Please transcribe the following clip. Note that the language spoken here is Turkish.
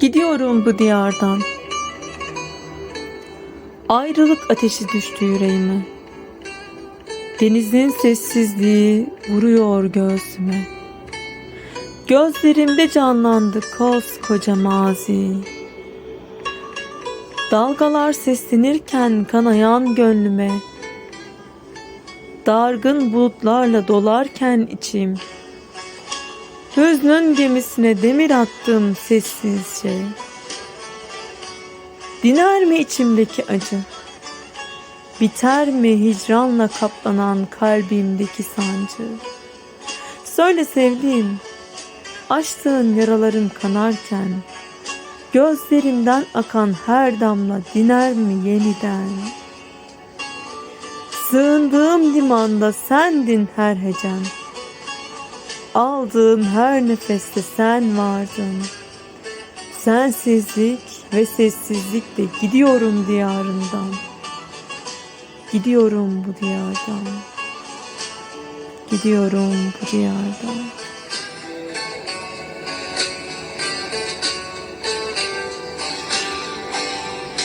Gidiyorum bu diyardan. Ayrılık ateşi düştü yüreğime. Denizin sessizliği vuruyor göğsüme. Gözlerimde canlandı koskoca mazi. Dalgalar seslenirken kanayan gönlüme. Dargın bulutlarla dolarken içim. Hüznün gemisine demir attım sessizce. Diner mi içimdeki acı? Biter mi hicranla kaplanan kalbimdeki sancı? Söyle sevdiğim, açtığın yaraların kanarken, gözlerimden akan her damla diner mi yeniden? Sığındığım limanda sendin her hecem. Aldığım her nefeste sen vardın. Sensizlik ve sessizlikle gidiyorum diyarından. Gidiyorum bu diyardan. Gidiyorum bu diyardan.